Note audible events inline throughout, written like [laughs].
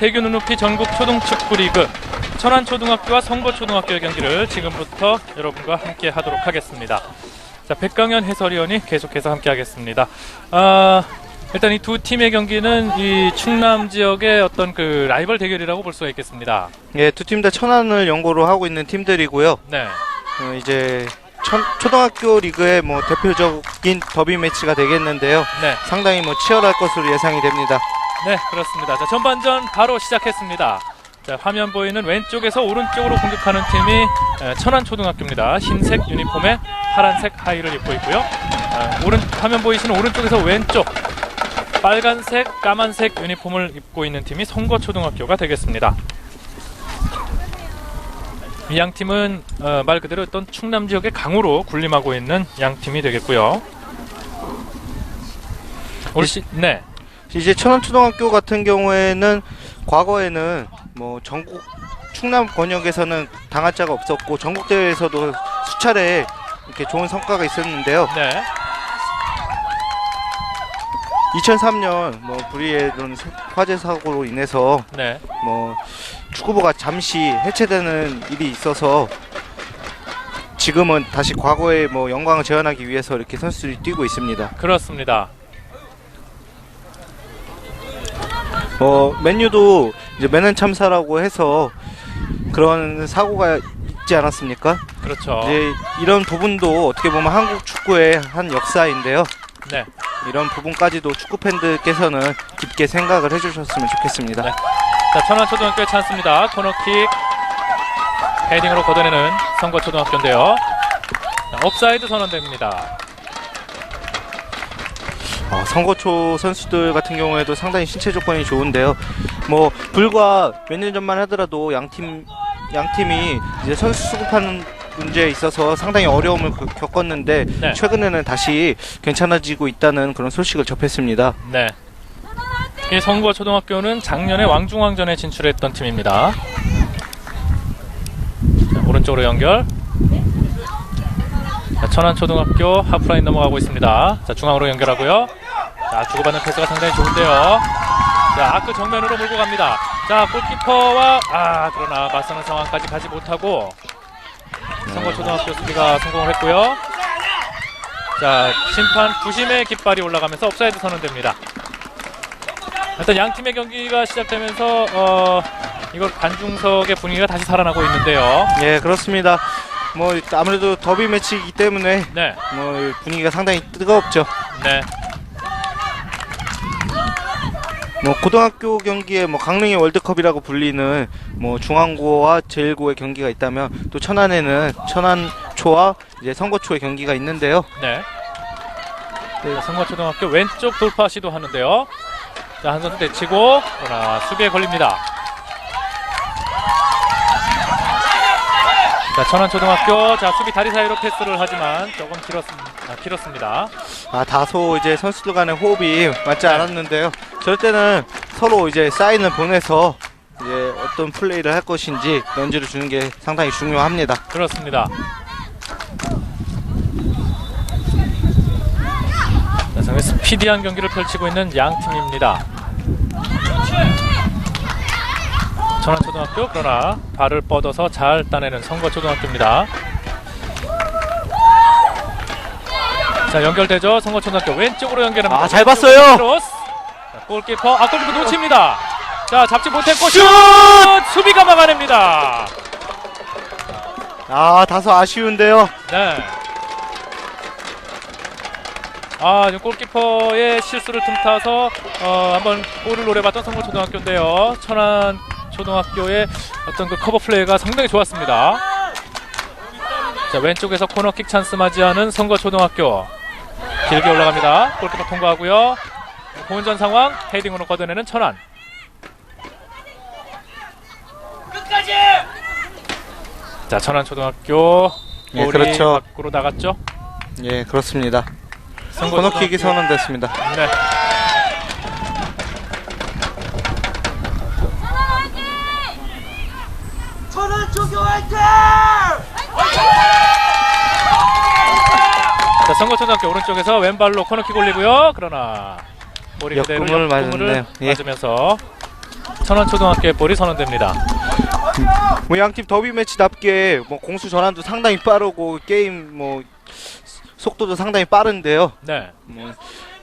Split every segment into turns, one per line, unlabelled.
대교 눈높이 전국 초등축구 리그 천안초등학교와 성거초등학교의 경기를 지금부터 여러분과 함께 하도록 하겠습니다. 자, 백강현 해설위원이 계속해서 함께 하겠습니다. 아, 일단 이 두 팀의 경기는 이 충남 지역의 어떤 그 라이벌 대결이라고 볼 수가 있겠습니다.
예, 두 팀 다 천안을 연고로 하고 있는 팀들이고요.
네.
어, 이제 천, 초등학교 리그의 뭐 대표적인 더비 매치가 되겠는데요.
네.
상당히 뭐 치열할 것으로 예상이 됩니다.
네, 그렇습니다. 자, 전반전 바로 시작했습니다. 자, 화면 보이는 왼쪽에서 오른쪽으로 공격하는 팀이 에, 천안초등학교입니다. 흰색 유니폼에 파란색 하의를 입고 있고요. 아, 오른 화면 보이시는 오른쪽에서 왼쪽 빨간색, 까만색 유니폼을 입고 있는 팀이 성거초등학교가 되겠습니다. 이 양 팀은 어, 말 그대로 어떤 충남 지역의 강으로 군림하고 있는 양 팀이 되겠고요. 올 시, 네,
이제 천안초등학교 같은 경우에는 과거에는 뭐 전국 충남 권역에서는 당한 자가 없었고 전국 대회에서도 수차례 이렇게 좋은 성과가 있었는데요.
네.
2003년 뭐 불의의 사- 화재 사고로 인해서
네,
뭐 축구부가 잠시 해체되는 일이 있어서 지금은 다시 과거의 뭐 영광을 재현하기 위해서 이렇게 선수들이 뛰고 있습니다.
그렇습니다.
어 맨유도 이제 매는 참사라고 해서 그런 사고가 있지 않았습니까?
그렇죠.
이제 이런 부분도 어떻게 보면 한국 축구의 한 역사인데요.
네,
이런 부분까지도 축구 팬들께서는 깊게 생각을 해주셨으면 좋겠습니다.
네. 자 천안초등학교의 찬스입니다. 코너킥 헤딩으로 걷어내는 성거초등학교인데요. 자, 업사이드 선언됩니다.
어, 선거초 선수들 같은 경우에도 상당히 신체 조건이 좋은데요. 뭐 불과 몇 년 전만 하더라도 양팀 양팀이 이제 선수 수급하는 문제에 있어서 상당히 어려움을 겪- 겪었는데
네.
최근에는 다시 괜찮아지고 있다는 그런 소식을 접했습니다.
네. 이 성거초등학교는 작년에 왕중왕전에 진출했던 팀입니다. 자, 오른쪽으로 연결. 자, 천안초등학교 하프라인 넘어가고 있습니다. 자, 중앙으로 연결하고요. 자, 주고받는 패스가 상당히 좋은데요. 자, 아크 정면으로 몰고 갑니다. 자, 골키퍼와 아, 그러나 맞서는 상황까지 가지 못하고 성거초등학교 수비가 성공을 했고요. 자, 심판 부심의 깃발이 올라가면서 업사이드 선언됩니다. 일단 양 팀의 경기가 시작되면서 어, 이걸 관중석의 분위기가 다시 살아나고 있는데요.
예, 그렇습니다. 뭐 아무래도 더비 매치이기 때문에
네,
뭐 분위기가 상당히 뜨겁죠.
네,
뭐 고등학교 경기에 뭐 강릉의 월드컵이라고 불리는 뭐 중앙고와 제일고의 경기가 있다면 또 천안에는 천안초와 이제 선거초의 경기가 있는데요.
네. 네, 성과초등학교 왼쪽 돌파 시도하는데요. 자, 한 선수 내치고 그러나 수비에 걸립니다. 자, 천안초등학교 자 수비 다리 사이로 패스를 하지만 조금 길었, 아, 길었습니다.
아 다소 이제 선수들 간의 호흡이 맞지
네.
않았는데요. 저럴 때는 서로 이제 사인을 보내서 이제 어떤 플레이를 할 것인지 런지를 주는 게 상당히 중요합니다.
그렇습니다. 자, 상당히 스피디한 경기를 펼치고 있는 양 팀입니다. 천안초등학교 그러나 발을 뻗어서 잘 따내는 성거초등학교입니다. 자 연결되죠 성거초등학교 왼쪽으로 연결합니다.
아, 잘 봤어요.
크로스. 자, 골키퍼 아 골키퍼 놓칩니다. 자 잡지 못했고 슛 수비가 막아냅니다.
아 다소 아쉬운데요.
네. 아, 지금 골키퍼의 실수를 틈타서 어, 한번 골을 노려봤던 성모초등학교인데요. 천안 초등학교의 어떤 그 커버 플레이가 상당히 좋았습니다. 자, 왼쪽에서 코너킥 찬스 맞이하는 성거초등학교. 길게 올라갑니다. 골키퍼 통과하고요. 공전 상황 헤딩으로 걷어내는 천안. 자, 천안 초등학교
예, 그렇죠.
밖으로 나갔죠.
예 그렇습니다.
선거
코너킥이 선언됐습니다.
네.
천안초교 화이팅!
자, 선거초등학교 오른쪽에서 왼발로 코너킥 올리고요. 그러나 그대로
역금을
역금을
맞았네요. 예.
맞으면서 천안초등학교의 볼이 선언됩니다.
뭐 양팀 더비 매치답게 뭐 공수 전환도 상당히 빠르고 게임 뭐 속도도 상당히 빠른데요.
네.
뭐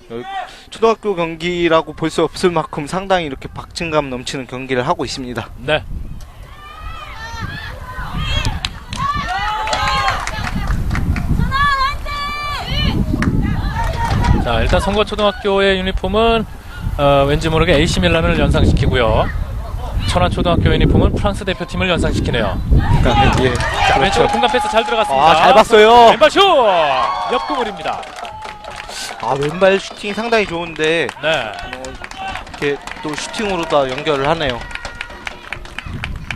여기 초등학교 경기라고 볼 수 없을 만큼 상당히 이렇게 박진감 넘치는 경기를 하고 있습니다.
네. 자, 일단 선거초등학교의 유니폼은 어, 왠지 모르게 AC 밀란을 연상시키고요. 천안초등학교 유니폼은 프랑스 대표팀을 연상시키네요.
예.
자, 왼쪽으로 공간 패스 잘 들어갔습니다.
아, 잘 봤어요.
왼발 슛! 옆구물입니다.
아, 왼발 슈팅이 상당히 좋은데
네.
뭐 이렇게 또 슈팅으로 다 연결을 하네요.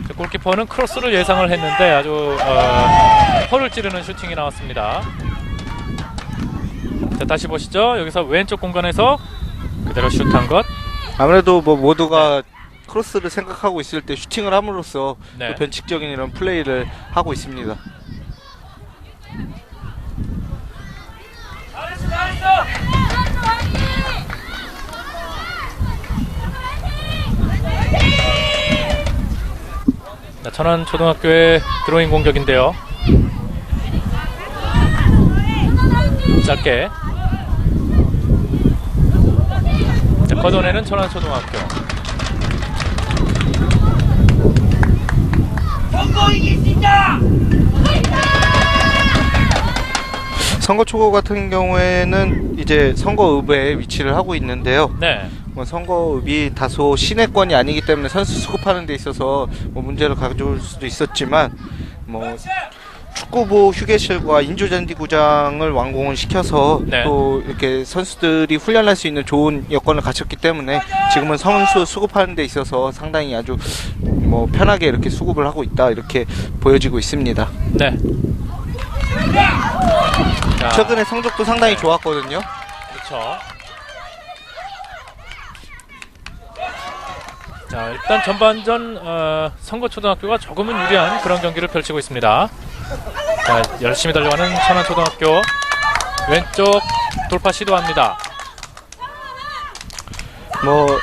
자, 골키퍼는 크로스를 예상을 했는데 아주 어, 허를 찌르는 슈팅이 나왔습니다. 자 다시 보시죠. 여기서 왼쪽 공간에서 그대로 슛한 것.
아무래도 뭐 모두가 크로스를 생각하고 있을 때 슈팅을 함으로써
네.
또 변칙적인 이런 플레이를 하고 있습니다.
자, 천안 초등학교의 드로잉 공격인데요. 짧게. 자, 걷어내는 천안 초등학교.
성공 이길 수 있다!
선거 초고 같은 경우에는 이제 선거읍에 위치를 하고 있는데요.
네.
뭐 선거읍이 다소 시내권이 아니기 때문에 선수 수급하는 데 있어서 뭐 문제를 가져올 수도 있었지만 뭐 축구부 휴게실과 인조잔디 구장을 완공을 시켜서
네.
또 이렇게 선수들이 훈련할 수 있는 좋은 여건을 갖췄기 때문에 지금은 선수 수급하는 데 있어서 상당히 아주 뭐 편하게 이렇게 수급을 하고 있다 이렇게 보여지고 있습니다.
네. 자,
최근에 성적도 상당히 좋았거든요.
그렇죠. 자 일단 전반전 어, 선거초등학교가 조금은 유리한 그런 경기를 펼치고 있습니다. 자 열심히 달려가는 천안초등학교 왼쪽 돌파 시도합니다.
뭐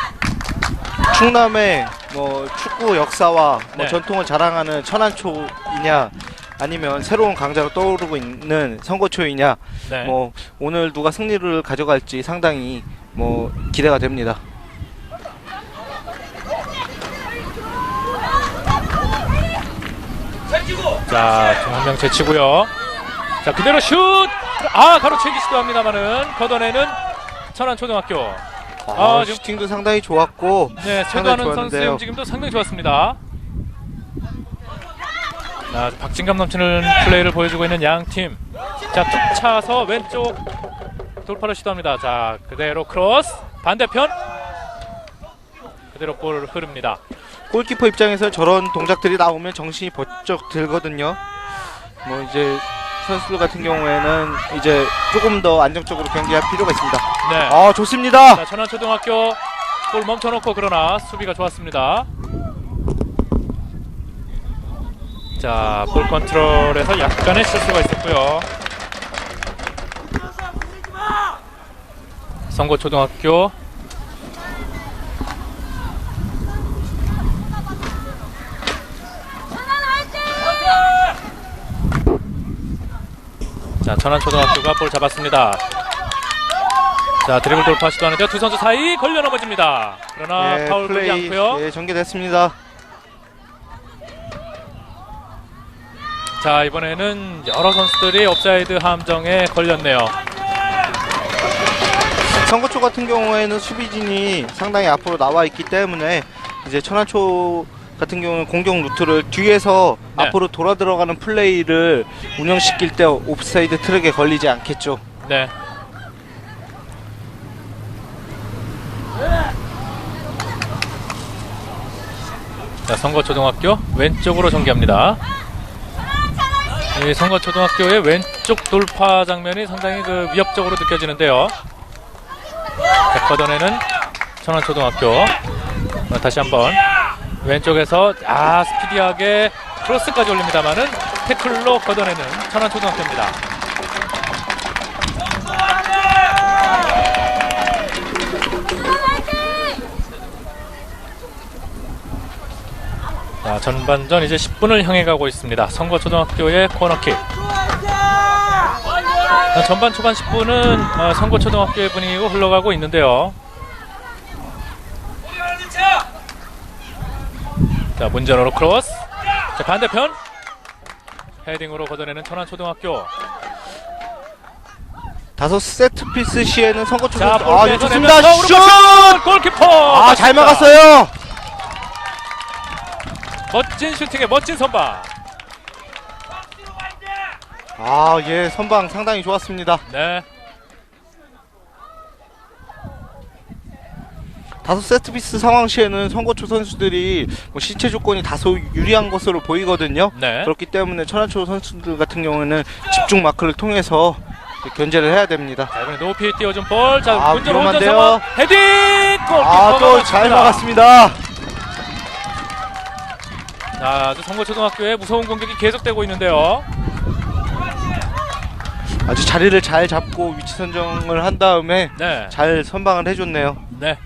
충남의 뭐 축구 역사와 뭐
네.
전통을 자랑하는 천안초이냐 아니면 새로운 강자로 떠오르고 있는 선거초이냐
네.
뭐 오늘 누가 승리를 가져갈지 상당히 뭐 기대가 됩니다.
자, 정한명 제치고요. 자, 그대로 슛! 아, 가로채기 시도합니다만은 걷어내는 천안초등학교.
아,
아, 지금-
슈팅도 상당히 좋았고
네,
상당히
최도하는 선수의
좋았는데요.
움직임도 상당히 좋았습니다. 자, 박진감 넘치는 플레이를 보여주고 있는 양 팀. 자, 툭 차서 왼쪽 돌파를 시도합니다. 자, 그대로 크로스 반대편 그대로 볼 흐릅니다.
골키퍼 입장에서 저런 동작들이 나오면 정신이 번쩍 들거든요. 뭐 이제 선수들 같은 경우에는 이제 조금 더 안정적으로 경기할 필요가 있습니다.
네.
아 좋습니다.
자, 천안초등학교 골 멈춰놓고 그러나 수비가 좋았습니다. 자, 볼 컨트롤에서 약간의 실수가 있었고요. 선거초등학교 자, 천안초등학교가 볼 잡았습니다. 자, 드리블 돌파 시도하는데 두 선수 사이 걸려 넘어집니다. 그러나
예,
파울
플레이
않고요.
예, 전개됐습니다.
자, 이번에는 여러 선수들이 옵사이드 함정에 걸렸네요.
선거초 같은 경우에는 수비진이 상당히 앞으로 나와 있기 때문에 이제 천안초 같은 경우는 공격 루트를 뒤에서
네.
앞으로 돌아 들어가는 플레이를 운영시킬 때 옵사이드 트랙에 걸리지 않겠죠.
네. 자, 선거초등학교 왼쪽으로 전개합니다. 이 선거초등학교의 왼쪽 돌파 장면이 상당히 그 위협적으로 느껴지는데요. 자, 걷어내는 천안초등학교. 어, 다시 한번 왼쪽에서 아 스피디하게 크로스까지 올립니다만은 태클로 걷어내는 천안초등학교입니다. 자, 전반전 이제 10분을 향해 가고 있습니다. 선거초등학교의 코너킥. 자, 전반 초반 10분은 어, 선거초등학교의 분위기고 흘러가고 있는데요. 자, 문전으로 크로스. 자, 반대편. 헤딩으로 걷어내는 천안초등학교.
다섯 세트 피스 시에는 선거초
자,
선수
볼
아, 네,
뺏어내면서
좋습니다. 슛!
슛! 골키퍼!
아, 잘. 막았어요.
멋진 슈팅에 멋진 선방.
아, 예, 선방 상당히 좋았습니다.
네.
다섯 세트 피스 상황 시에는 선거초 선수들이 뭐 신체 조건이 다소 유리한 것으로 보이거든요.
네.
그렇기 때문에 천안초 선수들 같은 경우에는 집중 마크를 통해서 견제를 해야 됩니다.
자, 이번에 높이 띄워준 볼. 자,
아,
문전 혼자
위험한데요.
상황. 헤딩!
아, 또 잘
막았습니다. 자, 아주 선거초등학교의 무서운 공격이 계속되고 있는데요.
아주 자리를 잘 잡고 위치 선정을 한 다음에
네.
잘 선방을 해줬네요.
네.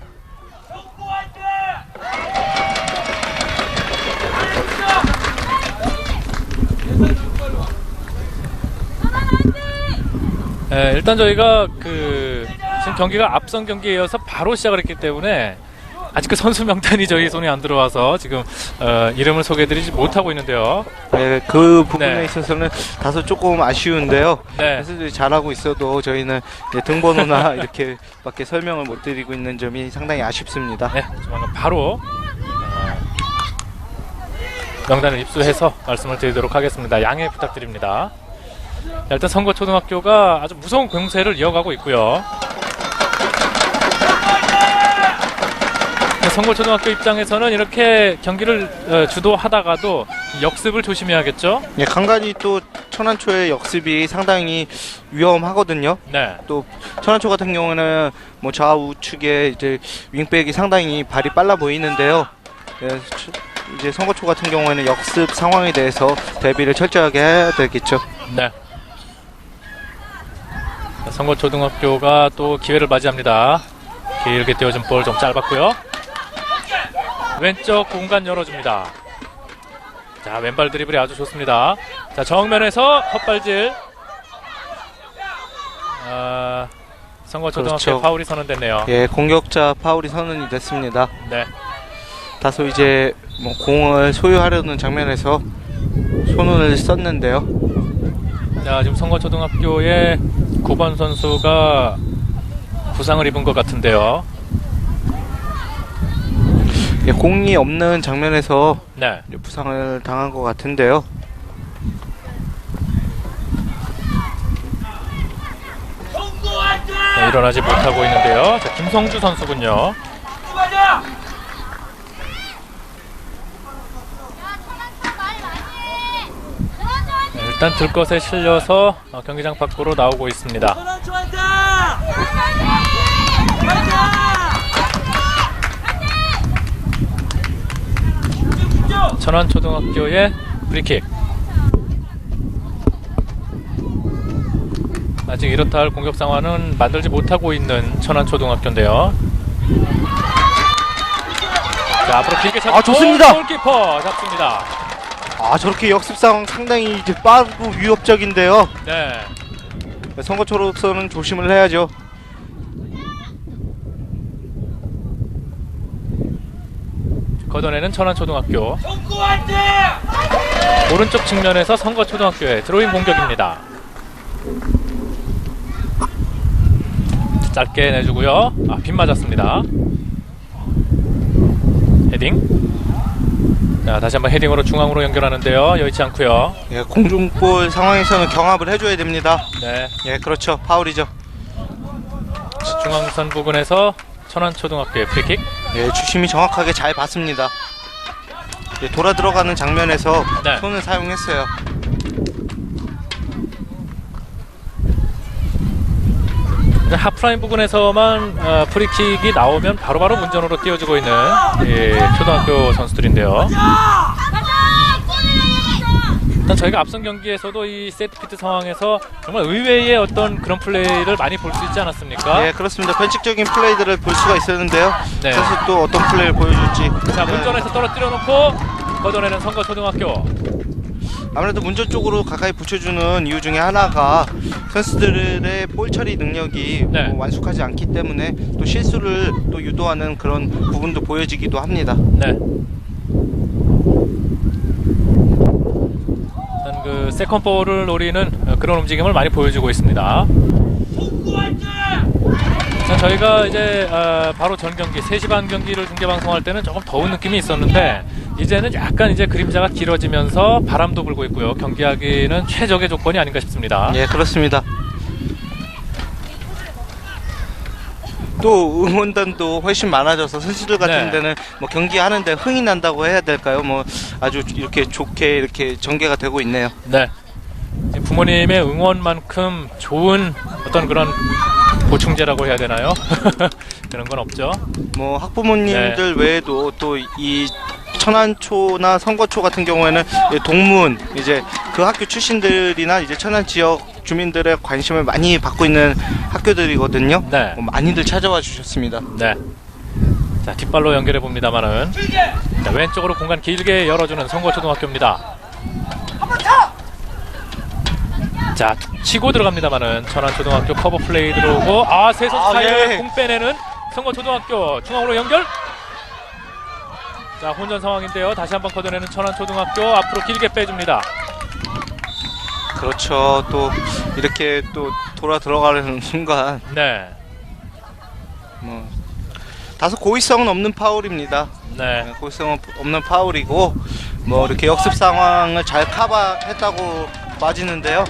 네, 일단 저희가 그 지금 경기가 앞선 경기에 이어서 바로 시작을 했기 때문에 아직 그 선수 명단이 저희 손에 안 들어와서 지금 어, 이름을 소개해드리지 못하고 있는데요.
네, 그 부분에
네.
있어서는 다소 조금 아쉬운데요.
네.
선수들이 잘하고 있어도 저희는 이제 등번호나 [laughs] 이렇게밖에 설명을 못 드리고 있는 점이 상당히 아쉽습니다.
네, 조만간 바로 어, 명단을 입수해서 말씀을 드리도록 하겠습니다. 양해 부탁드립니다. 자, 일단 선거 초등학교가 아주 무서운 공세를 이어가고 있고요. 네, 선거 초등학교 입장에서는 이렇게 경기를 어, 주도하다가도 역습을 조심해야겠죠.
예, 간간히 또 천안초의 역습이 상당히 위험하거든요.
네,
또 천안초 같은 경우는 뭐 좌우측에 이제 윙백이 상당히 발이 빨라 보이는데요. 예, 초- 이제 선거초 같은 경우에는 역습 상황에 대해서 대비를 철저하게 해야 되겠죠.
네. 자, 선거초등학교가 또 기회를 맞이합니다. 길게 띄워준 볼 좀 짧았고요. 왼쪽 공간 열어줍니다. 자 왼발 드리블이 아주 좋습니다. 자 정면에서 헛발질. 아, 선거초등학교
그렇죠.
파울이 선언됐네요.
예, 공격자 파울이 선언이 됐습니다.
네.
다소 이제 뭐 공을 소유하려는 장면에서 손을 썼는데요.
자 지금 선거초등학교의 9번 선수가 부상을 입은 것 같은데요.
예, 공이 없는 장면에서
네.
부상을 당한 것 같은데요.
네, 일어나지 못하고 있는데요. 자, 김성주 선수군요. 네, 일단 들 것에 실려서 어, 경기장 밖으로 나오고 있습니다. 천안초등학교의 프리킥. 아직 이렇다 할 공격 상황은 만들지 못하고 있는 천안초등학교인데요. 자 앞으로 길게 잡고
아, 좋습니다.
골키퍼 잡습니다.
아 저렇게 역습 상황 상당히 이제 빠르고 위협적인데요.
네.
선거초로서는 조심을 해야죠.
걷어내는 천안초등학교 오른쪽 측면에서 선거초등학교의 드로잉 공격입니다. 짧게 내주고요. 아, 빗 맞았습니다. 헤딩. 자, 다시 한번 헤딩으로 중앙으로 연결하는데요. 여의치 않고요.
예, 공중볼 상황에서는 경합을 해줘야 됩니다.
네,
예, 그렇죠. 파울이죠.
중앙선 부근에서 천안초등학교의 프리킥.
예, 주심이 정확하게 잘 봤습니다. 예, 돌아 들어가는 장면에서
네.
손을 사용했어요.
하프라인 부근에서만 어, 프리킥이 나오면 바로바로 문전으로 띄워주고 있는 예, 초등학교 선수들인데요. 일단 저희가 앞선 경기에서도 이 세트피트 상황에서 정말 의외의 어떤 그런 플레이를 많이 볼 수 있지 않았습니까?
예, 그렇습니다. 변칙적인 플레이들을 볼 수가 있었는데요.
네.
선수 또 어떤 플레이를 보여줄지.
자 문전에서 떨어뜨려 놓고 걷어내는 선거 초등학교.
아무래도 문전 쪽으로 가까이 붙여주는 이유 중에 하나가 선수들의 볼 처리 능력이
네.
뭐 완숙하지 않기 때문에 또 실수를 또 유도하는 그런 부분도 보여지기도 합니다.
네. 일단 그 세컨 볼을 노리는 어, 그런 움직임을 많이 보여주고 있습니다. 자, 저희가 이제 어, 바로 전 경기 3시 반 경기를 중계 방송할 때는 조금 더운 느낌이 있었는데 이제는 약간 이제 그림자가 길어지면서 바람도 불고 있고요. 경기하기는 최적의 조건이 아닌가 싶습니다.
예, 그렇습니다. 또 응원단도 훨씬 많아져서 선수들 같은
네.
데는 뭐 경기하는데 흥이 난다고 해야 될까요? 뭐 아주 이렇게 좋게 이렇게 전개가 되고 있네요.
네. 부모님의 응원만큼 좋은 어떤 그런 보충제라고 해야 되나요? [laughs] 그런 건 없죠.
뭐 학부모님들 외에도 또 이 천안초나 선거초 같은 경우에는 이 동문 이제 그 학교 출신들이나 이제 천안 지역 주민들의 관심을 많이 받고 있는 학교들이거든요.
네.
뭐 많이들 찾아와 주셨습니다.
네. 자, 뒷발로 연결해 봅니다만은 자, 왼쪽으로 공간 길게 열어주는 성거초등학교입니다. 자, 툭 치고 들어갑니다만은 천안초등학교 커버 플레이 들어오고 아, 세 선수
아,
사이에
예.
공 빼내는 성거초등학교 중앙으로 연결. 자, 혼전 상황인데요. 다시 한번 걷어내는 천안초등학교 앞으로 길게 빼줍니다.
그렇죠. 또 이렇게 또 돌아 들어가는 [laughs] 순간
네.
뭐 다소 고의성은 없는 파울입니다.
네.
네, 고의성 없는 파울이고 뭐 이렇게 역습 상황을 잘 커버했다고 빠지는데요.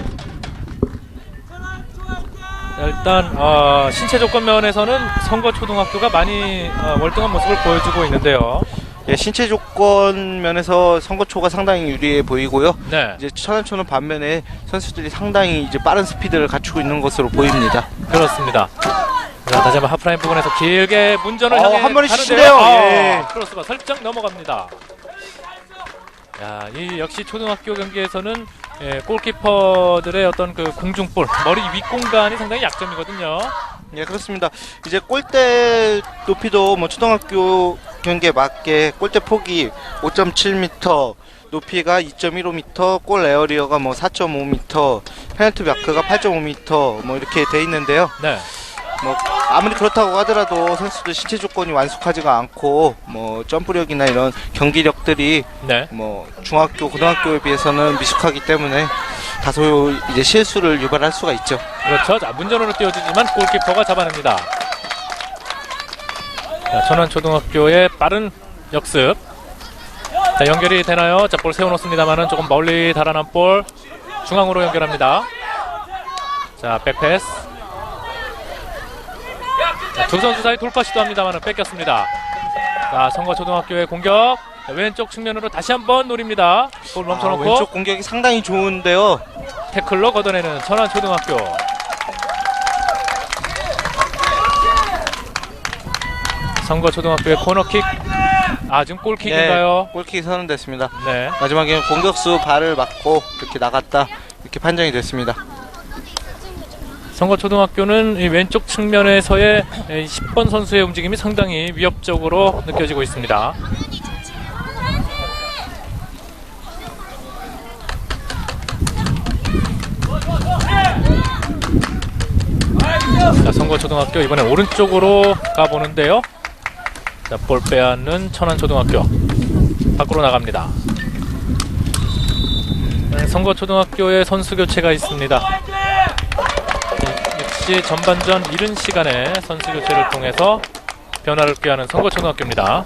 일단 어, 신체 조건 면에서는 선거 초등학교가 많이 어, 월등한 모습을 보여주고 있는데요.
예, 신체 조건 면에서 선거초가 상당히 유리해 보이고요.
네,
이제 천안초는 반면에 선수들이 상당히 이제 빠른 스피드를 갖추고 있는 것으로 보입니다.
그렇습니다. 자, 다시 한번 하프라인 부분에서 길게 문전을
어,
향해
한 번에
가는데요.
치시네요.
아,
예.
크로스가 살짝 넘어갑니다. 야, 이 역시 초등학교 경기에서는 예, 골키퍼들의 어떤 그 공중볼, 머리 윗 공간이 상당히 약점이거든요.
예, 그렇습니다. 이제 골대 높이도 뭐 초등학교 경기에 맞게 골대 폭이 5.7m, 높이가 2.15m, 골 에어리어가 뭐 4.5m, 페널티 마크가 8.5m 뭐 이렇게 돼 있는데요.
네,
뭐 아무리 그렇다고 하더라도 선수들 신체 조건이 완숙하지가 않고 뭐 점프력이나 이런 경기력들이
네,
뭐 중학교, 고등학교에 비해서는 미숙하기 때문에 다소 이제 실수를 유발할 수가 있죠.
그렇죠. 자, 문전으로 띄워주지만 골키퍼가 잡아냅니다. 자, 천안초등학교의 빠른 역습. 자, 연결이 되나요? 자, 볼 세워놓습니다만은 조금 멀리 달아난 볼 중앙으로 연결합니다. 자, 백패스. 자, 두 선수 사이 돌파 시도합니다만은 뺏겼습니다. 자, 성거초등학교의 공격. 자, 왼쪽 측면으로 다시 한번 노립니다. 볼
아,
멈춰놓고
왼쪽 공격이 상당히 좋은데요.
태클로 걷어내는 천안초등학교. 선거 초등학교의 코너킥. 아 지금 골킥인가요?
네, 골킥이 선언됐습니다.
네.
마지막에 공격수 발을 맞고 이렇게 나갔다 이렇게 판정이 됐습니다.
선거 초등학교는 이 왼쪽 측면에서의 이 10번 선수의 움직임이 상당히 위협적으로 느껴지고 있습니다. 자, 선거초등학교 이번엔 오른쪽으로 가보는데요. 자, 볼 빼앗는 천안 초등학교 밖으로 나갑니다. 네, 선거 초등학교의 선수 교체가 있습니다. 역시 전반전 이른 시간에 선수 교체를 통해서 변화를 꾀하는 선거 초등학교입니다.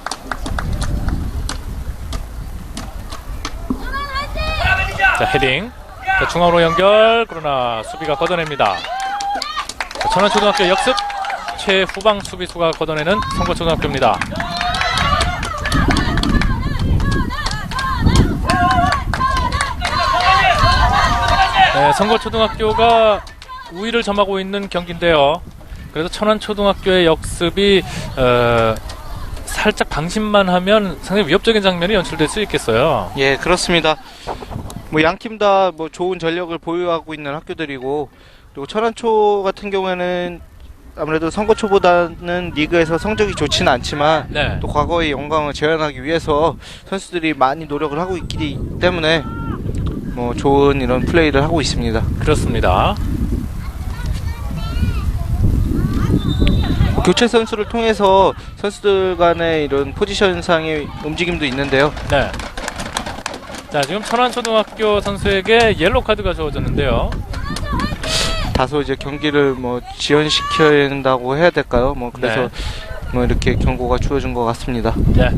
자 헤딩 자, 중앙으로 연결 그러나 수비가 걷어냅니다. 자, 천안초등학교 역습 최후방 수비수가 걷어내는 선거초등학교입니다. 네, 선거초등학교가 우위를 점하고 있는 경기인데요. 그래서 천안초등학교의 역습이 어, 살짝 방심만 하면 상당히 위협적인 장면이 연출될 수 있겠어요.
예, 그렇습니다. 뭐 양 팀 다 뭐 좋은 전력을 보유하고 있는 학교들이고 그리고 천안초 같은 경우에는 아무래도 선거초보다는 리그에서 성적이 좋지는 않지만
네.
또 과거의 영광을 재현하기 위해서 선수들이 많이 노력을 하고 있기 때문에 뭐 좋은 이런 플레이를 하고 있습니다.
그렇습니다.
교체 선수를 통해서 선수들 간의 이런 포지션상의 움직임도 있는데요.
네. 자, 지금 천안초등학교 선수에게 옐로 카드가 주어졌는데요.
다소 이제 경기를 뭐 지연시켜야 된다고 해야 될까요? 뭐 그래서
네.
뭐 이렇게 경고가 주어진 것 같습니다.
네.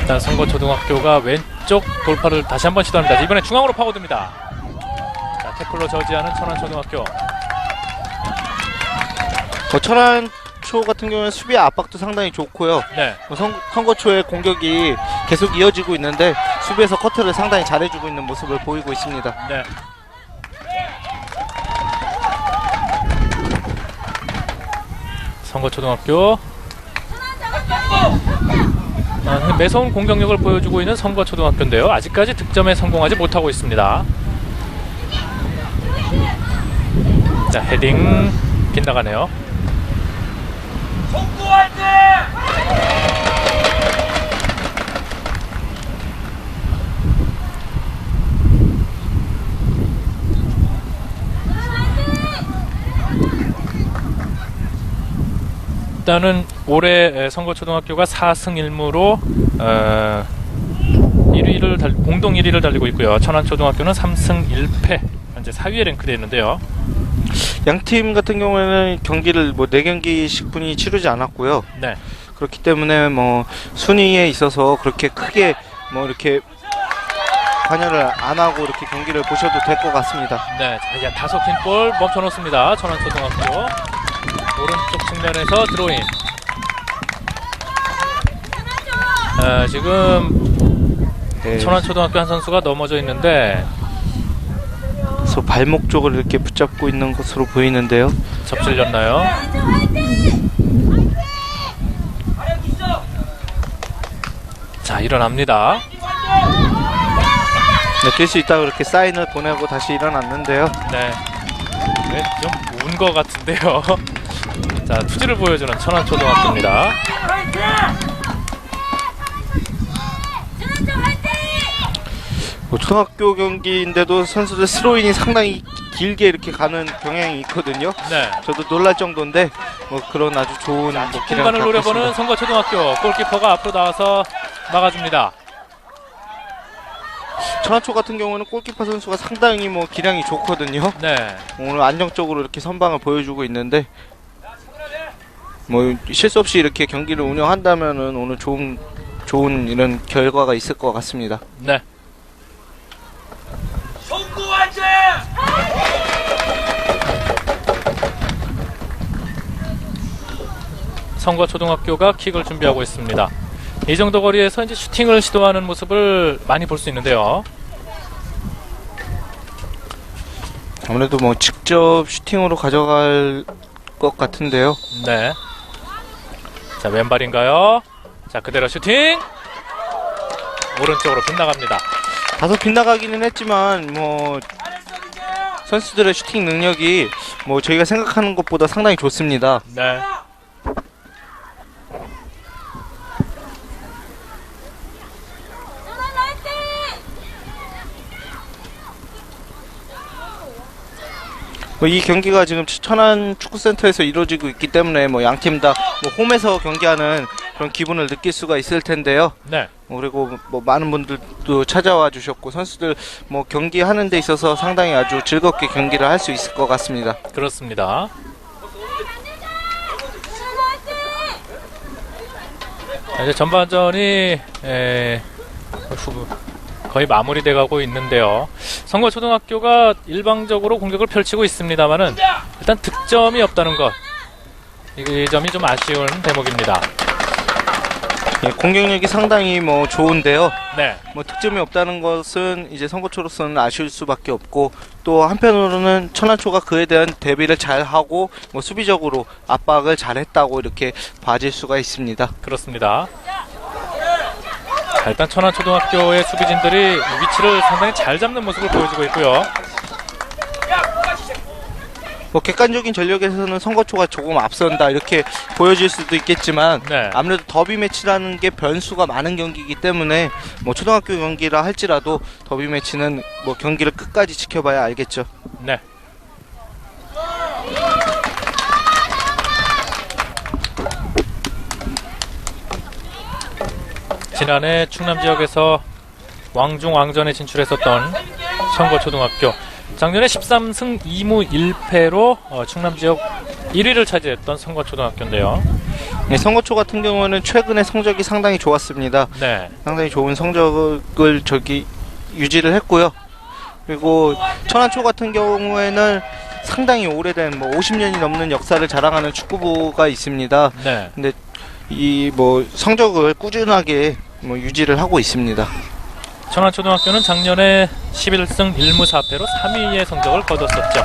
일단 선거 초등학교가 왼쪽 돌파를 다시 한번 시도합니다. 이번에 중앙으로 파고듭니다. 자, 태클로 저지하는 천안 초등학교.
뭐 천안 초 같은 경우는 수비 압박도 상당히 좋고요.
네.
뭐 선, 선거초의 공격이 계속 이어지고 있는데 수비에서 커트를 상당히 잘해주고 있는 모습을 보이고 있습니다.
네. 선거초등학교 아, 매서운 공격력을 보여주고 있는 선거초등학교인데요. 아직까지 득점에 성공하지 못하고 있습니다. 자 헤딩 빗나가네요. 일단은 올해 선거초등학교가 4승 1무로 어, 1위를 달, 공동 1위를 달리고 있고요. 천안초등학교는 3승 1패 현재 4위에 랭크되어 있는데요.
양 팀 같은 경우에는 경기를 뭐 4경기씩 분이 치르지 않았고요.
네.
그렇기 때문에 뭐 순위에 있어서 그렇게 크게 뭐 이렇게 관여를 안 하고 이렇게 경기를 보셔도 될 것 같습니다.
네, 자, 이제 다소 긴볼 멈춰놓습니다. 천안초등학교 오른쪽 측면에서 드로인. 아, 지금
네.
천안초등학교 한 선수가 넘어져 있는데
그래서 발목 쪽을 이렇게 붙잡고 있는 것으로 보이는데요.
접질렸나요? 자, 일어납니다.
네, 뛸수 있다고 이렇게 사인을 보내고 다시 일어났는데요.
네. 네, 좀운 것 같은데요. [laughs] 자, 투지를 보여주는 천안초등학교입니다.
화이팅!
뭐 초등학교 경기인데도 선수들 스로인이 상당히 길게 이렇게 가는 경향이 있거든요.
네.
저도 놀랄 정도인데 뭐 그런 아주 좋은 뭐 기량을
공간을
갖고
노려보는
있습니다.
선거초등학교 골키퍼가 앞으로 나와서 막아줍니다.
천하초 같은 경우는 골키퍼 선수가 상당히 뭐 기량이 좋거든요.
네.
오늘 안정적으로 이렇게 선방을 보여주고 있는데 뭐 실수 없이 이렇게 경기를 운영한다면은 오늘 좋은 좋은 이런 결과가 있을 것 같습니다.
네.
화이팅!
선거초등학교가 킥을 준비하고 있습니다. 이 정도 거리에서 이제 슈팅을 시도하는 모습을 많이 볼 수 있는데요.
아무래도 뭐 직접 슈팅으로 가져갈 것 같은데요.
네. 자, 왼발인가요? 자, 그대로 슈팅! 오른쪽으로 빗나갑니다.
다소 빗나가기는 했지만 뭐 선수들의 슈팅 능력이 뭐 저희가 생각하는 것보다 상당히 좋습니다.
네.
이 경기가 지금 천안 축구센터에서 이루어지고 있기 때문에 뭐 양팀 다 뭐 홈에서 경기하는 그런 기분을 느낄 수가 있을 텐데요.
네.
뭐 그리고 뭐 많은 분들도 찾아와 주셨고 선수들 뭐 경기하는 데 있어서 상당히 아주 즐겁게 경기를 할 수 있을 것 같습니다.
그렇습니다. 자, 이제 전반전이 에, 후- 거의 마무리돼 가고 있는데요. 선거초등학교가 일방적으로 공격을 펼치고 있습니다만은 일단 득점이 없다는 것. 이 점이 좀 아쉬운 대목입니다.
예, 공격력이 상당히 뭐 좋은데요.
네.
뭐 득점이 없다는 것은 이제 선거초로서는 아쉬울 수밖에 없고 또 한편으로는 천안초가 그에 대한 대비를 잘 하고 뭐 수비적으로 압박을 잘 했다고 이렇게 봐질 수가 있습니다.
그렇습니다. 자, 일단 천안초등학교의 수비진들이 위치를 상당히 잘 잡는 모습을 보여주고 있고요.
뭐 객관적인 전력에서는 선거초가 조금 앞선다 이렇게 보여질 수도 있겠지만
네.
아무래도 더비 매치라는 게 변수가 많은 경기이기 때문에 뭐 초등학교 경기라 할지라도 더비 매치는 뭐 경기를 끝까지 지켜봐야 알겠죠.
네. 지난해 충남 지역에서 왕중 왕전에 진출했었던 선거초등학교 작년에 13승 2무 1패로 어, 충남 지역 1위를 차지했던 선거초등학교인데요.
네, 선거초 같은 경우는 최근에 성적이 상당히 좋았습니다.
네,
상당히 좋은 성적을 저기 유지를 했고요. 그리고 천안초 같은 경우에는 상당히 오래된 뭐 50년이 넘는 역사를 자랑하는 축구부가 있습니다.
네.
이뭐 성적을 꾸준하게 뭐 유지를 하고 있습니다.
천안초등학교는 작년에 11승 1무 4패로 3위의 성적을 거뒀었죠.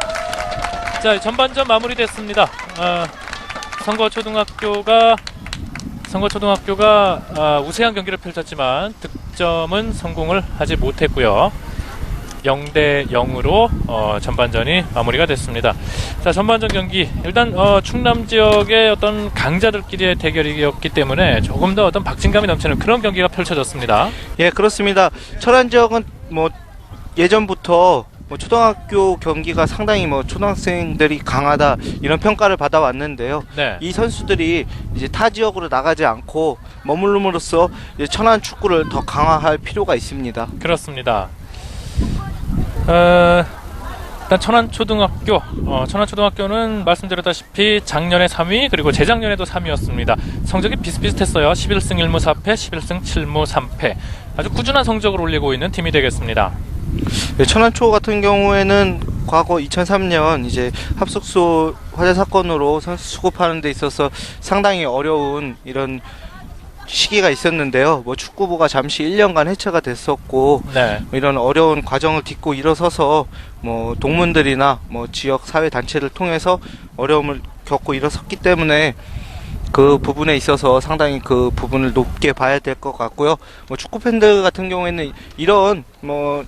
자, 전반전 마무리됐습니다. 아, 선거초등학교가 선거초등학교가 아, 우세한 경기를 펼쳤지만 득점은 성공을 하지 못했고요. 0대 0으로 어, 전반전이 마무리가 됐습니다. 자, 전반전 경기 일단 어, 충남 지역의 어떤 강자들끼리의 대결이었기 때문에 조금 더 어떤 박진감이 넘치는 그런 경기가 펼쳐졌습니다.
예, 그렇습니다. 철안 지역은 뭐 예전부터 뭐 초등학교 경기가 상당히 뭐 초등학생들이 강하다 이런 평가를 받아왔는데요.
네.
이 선수들이 이제 타 지역으로 나가지 않고 머물름으로써 천안 축구를 더 강화할 필요가 있습니다.
그렇습니다. 어, 일단 천안초등학교, 어, 천안초등학교는 말씀드렸다시피 작년에 3위 그리고 재작년에도 3위였습니다. 성적이 비슷비슷했어요. 11승 1무 4패, 11승 7무 3패. 아주 꾸준한 성적을 올리고 있는 팀이 되겠습니다.
네, 천안초 같은 경우에는 과거 2003년 이제 합숙소 화재 사건으로 선수 수급하는 데 있어서 상당히 어려운 이런 시기가 있었는데요. 뭐 축구부가 잠시 1년간 해체가 됐었고
네.
뭐 이런 어려운 과정을 딛고 일어서서 뭐 동문들이나 뭐 지역 사회 단체를 통해서 어려움을 겪고 일어섰기 때문에 그 부분에 있어서 상당히 그 부분을 높게 봐야 될 것 같고요. 뭐 축구 팬들 같은 경우에는 이런 뭐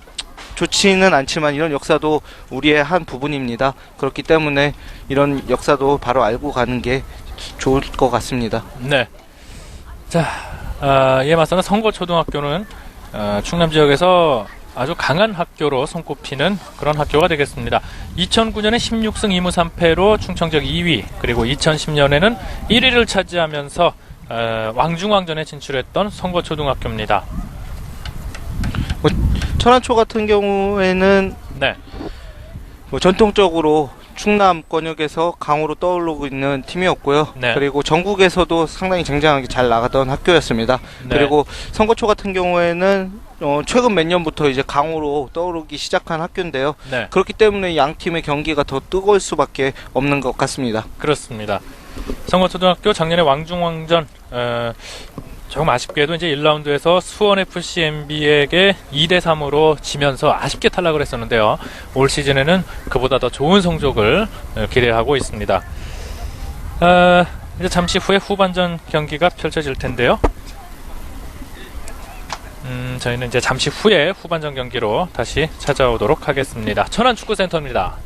좋지는 않지만 이런 역사도 우리의 한 부분입니다. 그렇기 때문에 이런 역사도 바로 알고 가는 게 좋을 것 같습니다.
네. 자, 아, 이에 맞서는 성거초등학교는 어, 충남 지역에서 아주 강한 학교로 손꼽히는 그런 학교가 되겠습니다. 2009년에 16승 2무 3패로 충청 지역 2위, 그리고 2010년에는 1위를 차지하면서 어, 왕중왕전에 진출했던 성거초등학교입니다.
천안초 같은 경우에는
네,
뭐 전통적으로 충남 권역에서 강으로 떠오르고 있는 팀이었고요.
네.
그리고 전국에서도 상당히 쟁쟁하게 잘 나가던 학교였습니다.
네.
그리고 선거초 같은 경우에는 어, 최근 몇 년부터 이제 강으로 떠오르기 시작한 학교인데요.
네,
그렇기 때문에 양 팀의 경기가 더 뜨거울 수밖에 없는 것 같습니다.
그렇습니다. 성거초등학교 작년에 왕중왕전 어, 조금 아쉽게도 이제 1라운드에서 수원 FC MB에게 2대 3으로 지면서 아쉽게 탈락을 했었는데요. 올 시즌에는 그보다 더 좋은 성적을 어, 기대하고 있습니다. 어, 이제 잠시 후에 후반전 경기가 펼쳐질 텐데요. 음, 저희는 이제 잠시 후에 후반전 경기로 다시 찾아오도록 하겠습니다. 천안 축구센터입니다.